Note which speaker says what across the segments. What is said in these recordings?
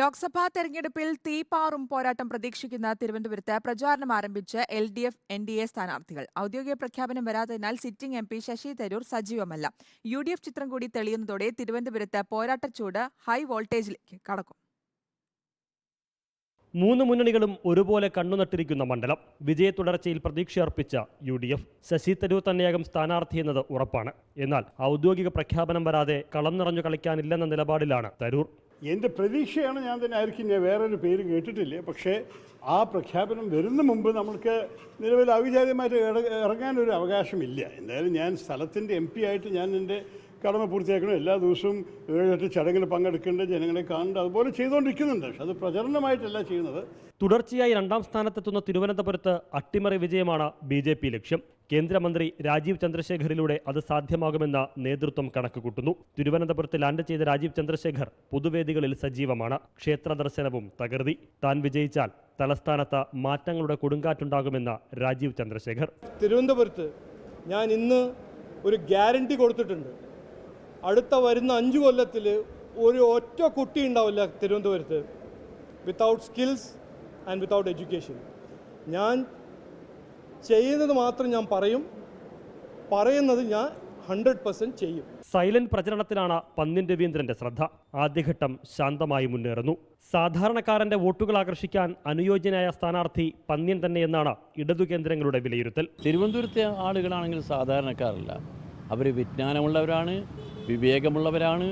Speaker 1: ലോക്സഭാ തെരഞ്ഞെടുപ്പിൽ തീപാറും പോരാട്ടം പ്രതീക്ഷിക്കുന്ന തിരുവനന്തപുരത്ത് പ്രചാരണം ആരംഭിച്ച് L D F N D A സ്ഥാനാർത്ഥികൾ. ഔദ്യോഗിക പ്രഖ്യാപനം വരാത്തതിനാൽ sitting M P Shashi Tharoor സജീവമല്ല. U D F ചിത്രം കൂടി തെളിയുന്നതോടെ തിരുവനന്തപുരത്ത് പോരാട്ടച്ചൂട് ഹൈ വോൾട്ടേജിലേക്ക് കടക്കും.
Speaker 2: മൂന്ന് മുന്നണികളും ഒരുപോലെ കണ്ണുനട്ടിരിക്കുന്ന മണ്ഡലം. വിജയ തുടർച്ചയിൽ പ്രതീക്ഷയർപ്പിച്ച U D F Shashi Tharoor തന്നെയാകും സ്ഥാനാർത്ഥി എന്നത് ഉറപ്പാണ്. എന്നാൽ ഔദ്യോഗിക പ്രഖ്യാപനം വരാതെ കളം നിറഞ്ഞു കളിക്കാനില്ലെന്ന നിലപാടിലാണ് തരൂർ.
Speaker 3: എന്റെ പ്രതീക്ഷയാണ് ഞാൻ തന്നെ ആയിരിക്കും ഞാൻ വേറൊരു പേര് കേട്ടിട്ടില്ല. പക്ഷേ ആ പ്രഖ്യാപനം വരുന്ന മുമ്പ് നമ്മൾക്ക് നിലവിൽ ഔചാരികമായിട്ട് ഇറങ്ങാനൊരു അവകാശമില്ല. എന്തായാലും ഞാൻ സ്ഥലത്തിന്റെ എം പി ആയിട്ട് ഞാൻ എന്റെ കടമ പൂർത്തിയാക്കണം. എല്ലാ ദിവസവും ഏഴെട്ട് ചടങ്ങിൽ പങ്കെടുക്കേണ്ട ജനങ്ങളെ കാണേണ്ട അതുപോലെ ചെയ്തുകൊണ്ടിരിക്കുന്നുണ്ട്. പക്ഷെ അത് പ്രചരണമായിട്ടല്ല ചെയ്യുന്നത്.
Speaker 2: തുടർച്ചയായി രണ്ടാം സ്ഥാനത്തെത്തുന്ന തിരുവനന്തപുരത്ത് അട്ടിമറി വിജയമാണ് ബി ജെ പി ലക്ഷ്യം. കേന്ദ്രമന്ത്രി രാജീവ് ചന്ദ്രശേഖറിലൂടെ അത് സാധ്യമാകുമെന്ന നേതൃത്വം കണക്കുകൂട്ടുന്നു. തിരുവനന്തപുരത്ത് ലാൻഡ് ചെയ്ത രാജീവ് ചന്ദ്രശേഖർ പൊതുവേദികളിൽ സജീവമാണ്. ക്ഷേത്ര ദർശനവും തകൃതി. താൻ വിജയിച്ചാൽ തലസ്ഥാനത്ത് മാറ്റങ്ങളുടെ കൊടുങ്കാറ്റുണ്ടാകുമെന്ന രാജീവ് ചന്ദ്രശേഖർ.
Speaker 4: തിരുവനന്തപുരത്ത് ഞാൻ ഇന്ന് ഒരു ഗ്യാരണ്ടി കൊടുത്തിട്ടുണ്ട്. അടുത്ത വരുന്ന അഞ്ച് കൊല്ലത്തിൽ ഒരു ഒറ്റ കുട്ടി ഉണ്ടാവില്ല തിരുവനന്തപുരത്ത്. Without skills and without education ഞാൻ ചെയ്യുന്നത് മാത്രം ഞാൻ പറയും. പറയുന്നത് ഞാൻ ഹൺഡ്രഡ് പെർസെന്റ് ചെയ്യും.
Speaker 2: സൈലന്റ് പ്രചരണത്തിലാണ് പന്നിൻ രവീന്ദ്രന്റെ ശ്രദ്ധ. ആദ്യഘട്ടം ശാന്തമായി മുന്നേറുന്നു. സാധാരണക്കാരന്റെ വോട്ടുകൾ ആകർഷിക്കാൻ അനുയോജ്യനായ സ്ഥാനാർത്ഥി പന്നിയൻ തന്നെയെന്നാണ് ഇടതു കേന്ദ്രങ്ങളുടെ വിലയിരുത്തൽ.
Speaker 5: തിരുവനന്തപുരത്തെ ആളുകളാണെങ്കിൽ സാധാരണക്കാരല്ല. അവർ വിജ്ഞാനമുള്ളവരാണ്. വിവേകമുള്ളവരാണ്.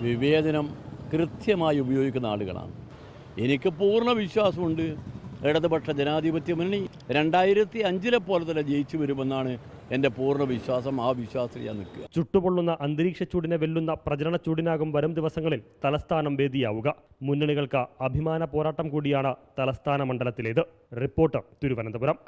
Speaker 5: വിവേചനം കൃത്യമായി ഉപയോഗിക്കുന്ന ആളുകളാണ്. എനിക്ക് പൂർണ വിശ്വാസമുണ്ട്. ഇടതുപക്ഷ ജനാധിപത്യ മുന്നണി രണ്ടായിരത്തി അഞ്ചിലെ പോലെ തന്നെ ജയിച്ചു വരുമെന്നാണ് എന്റെ പൂർണ വിശ്വാസം. ആ വിശ്വാസത്തിൽ ഞാൻ നിൽക്കുക.
Speaker 2: ചുട്ടുപൊള്ളുന്ന അന്തരീക്ഷ ചൂടിനെ വെല്ലുന്ന പ്രചരണ ചൂടിനാകും വരും ദിവസങ്ങളിൽ തലസ്ഥാനം വേദിയാവുക. മുന്നണികൾക്ക് അഭിമാന പോരാട്ടം കൂടിയാണ് തലസ്ഥാന മണ്ഡലത്തിലേത്. റിപ്പോർട്ടർ തിരുവനന്തപുരം.